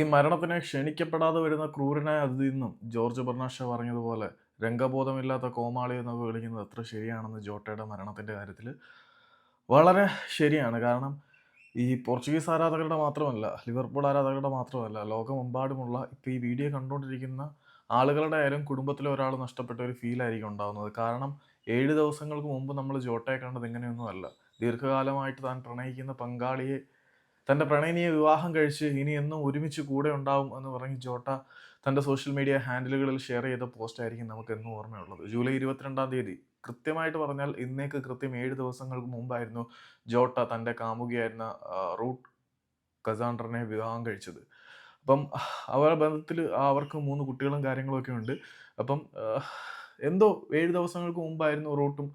ഈ മരണത്തിന് ക്ഷണിക്കപ്പെടാതെ വരുന്ന ക്രൂരനായ അതിൽ നിന്നും ജോർജ് ബർണാഷ പറഞ്ഞതുപോലെ രംഗബോധമില്ലാത്ത കോമാളി എന്നൊക്കെ വിളിക്കുന്നത് അത്ര ശരിയാണെന്ന് ജോട്ടയുടെ മരണത്തിന്റെ കാര്യത്തിൽ വളരെ ശരിയാണ്. കാരണം ഈ പോർച്ചുഗീസ് ആരാധകരുടെ മാത്രമല്ല ലിവർപൂൾ ആരാധകരുടെ മാത്രമല്ല ലോകമെമ്പാടുമുള്ള ഇപ്പോൾ ഈ വീഡിയോ കണ്ടുകൊണ്ടിരിക്കുന്ന ആളുകളുടെ ആയാലും കുടുംബത്തിലെ ഒരാൾ നഷ്ടപ്പെട്ട ഒരു ഫീലായിരിക്കും ഉണ്ടാകുന്നത് കാരണം ഏഴ് ദിവസങ്ങൾക്ക് മുമ്പ് നമ്മൾ ജോട്ടയെ കണ്ടത് ഇങ്ങനെയൊന്നുമല്ല. ദീർഘകാലമായിട്ട് താൻ പ്രണയിക്കുന്ന പങ്കാളിയെ തന്റെ പ്രണയിനിയെ വിവാഹം കഴിച്ച് ഇനി എന്നും ഒരുമിച്ച് കൂടെ ഉണ്ടാവും എന്ന് പറഞ്ഞ് ജോട്ട തന്റെ സോഷ്യൽ മീഡിയ ഹാൻഡിലുകളിൽ ഷെയർ ചെയ്ത പോസ്റ്റ് ആയിരിക്കും നമുക്ക് എന്നും ഓർമ്മയുള്ളത്. ജൂലൈ ഇരുപത്തിരണ്ടാം തീയതി കൃത്യമായിട്ട് പറഞ്ഞാൽ ഇന്നേക്ക് കൃത്യം ഏഴ് ദിവസങ്ങൾക്ക് മുമ്പായിരുന്നു ജോട്ട തന്റെ കാമുകിയായിരുന്ന റൂട്ട് കസാൻഡറിനെ വിവാഹം കഴിച്ചത്. അപ്പം അവരുടെ ബന്ധത്തിൽ അവർക്ക് മൂന്ന് കുട്ടികളും കാര്യങ്ങളൊക്കെ ഉണ്ട്. അപ്പം എന്തോ ഏഴ് ദിവസങ്ങൾക്ക് മുമ്പായിരുന്നു റൂട്ടും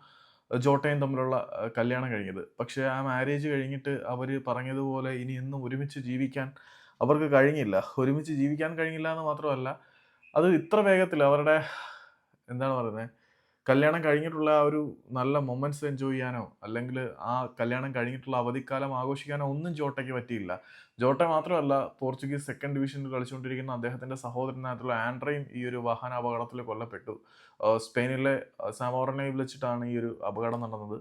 ജോട്ടയും തമ്മിലുള്ള കല്യാണം കഴിഞ്ഞത്. പക്ഷേ ആ മാരേജ് കഴിഞ്ഞിട്ട് അവർ പറഞ്ഞതുപോലെ ഇനി എന്നും ഒരുമിച്ച് ജീവിക്കാൻ അവർക്ക് കഴിഞ്ഞില്ല. ഒരുമിച്ച് ജീവിക്കാൻ കഴിഞ്ഞില്ല എന്ന് മാത്രമല്ല അത് ഇത്ര വേഗത്തിൽ അവരുടെ എന്താണ് പറയുന്നത് കല്യാണം കഴിഞ്ഞിട്ടുള്ള ആ ഒരു നല്ല മൊമെന്റ്സ് എൻജോയ് ചെയ്യാനോ അല്ലെങ്കിൽ ആ കല്യാണം കഴിഞ്ഞിട്ടുള്ള അവധിക്കാലം ആഘോഷിക്കാനോ ഒന്നും ജോട്ടയ്ക്ക് പറ്റിയില്ല. ജോട്ട മാത്രമല്ല പോർച്ചുഗീസ് സെക്കൻഡ് ഡിവിഷനിൽ കളിച്ചുകൊണ്ടിരിക്കുന്ന അദ്ദേഹത്തിന്റെ സഹോദരനായിട്ടുള്ള ആൻഡ്രയും ഈ ഒരു വാഹനാപകടത്തിൽ കൊല്ലപ്പെട്ടു. സ്പെയിനിലെ സാമോറനയിൽ വെച്ചിട്ടാണ് ഈ ഒരു അപകടം നടന്നത്.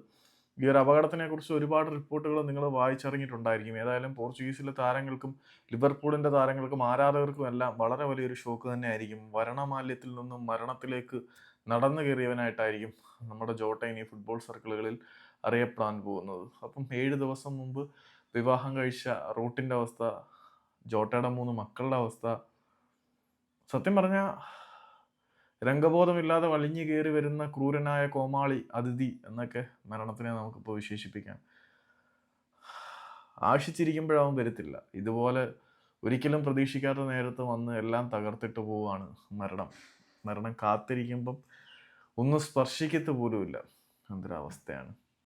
ഈ ഒരു അപകടത്തിനെ കുറിച്ച് ഒരുപാട് റിപ്പോർട്ടുകൾ നിങ്ങൾ വായിച്ചറിഞ്ഞിട്ടുണ്ടായിരിക്കും. ഏതായാലും പോർച്ചുഗീസിലെ താരങ്ങൾക്കും ലിവർപൂളിന്റെ താരങ്ങൾക്കും ആരാധകർക്കും എല്ലാം വളരെ വലിയൊരു ഷോക്ക് തന്നെയായിരിക്കും. വരണമാല്യത്തിൽ നിന്നും മരണത്തിലേക്ക് നടന്നു കയറിയവനായിട്ടായിരിക്കും നമ്മുടെ ജോട്ട ഇനി ഫുട്ബോൾ സർക്കിളുകളിൽ അറിയപ്പെടാൻ പോകുന്നത്. അപ്പം ഏഴ് ദിവസം മുമ്പ് വിവാഹം കഴിച്ച റൂട്ടിന്റെ അവസ്ഥ ജോട്ടയുടെ മൂന്ന് മക്കളുടെ അവസ്ഥ സത്യം പറഞ്ഞാൽ രംഗബോധമില്ലാതെ വലിഞ്ഞു കയറി വരുന്ന ക്രൂരനായ കോമാളി അതിഥി എന്നൊക്കെ മരണത്തിനെ നമുക്കിപ്പോൾ വിശേഷിപ്പിക്കാം. ആശിച്ചിരിക്കുമ്പോഴവൻ വരത്തില്ല. ഇതുപോലെ ഒരിക്കലും പ്രതീക്ഷിക്കാത്ത നേരത്ത് വന്ന് എല്ലാം തകർത്തിട്ട് പോവുകയാണ് മരണം. മരണം കാത്തിരിക്കുമ്പം ഒന്നും സ്പർശിക്കത്ത് പോലുമില്ല. എന്തൊരവസ്ഥയാണ്.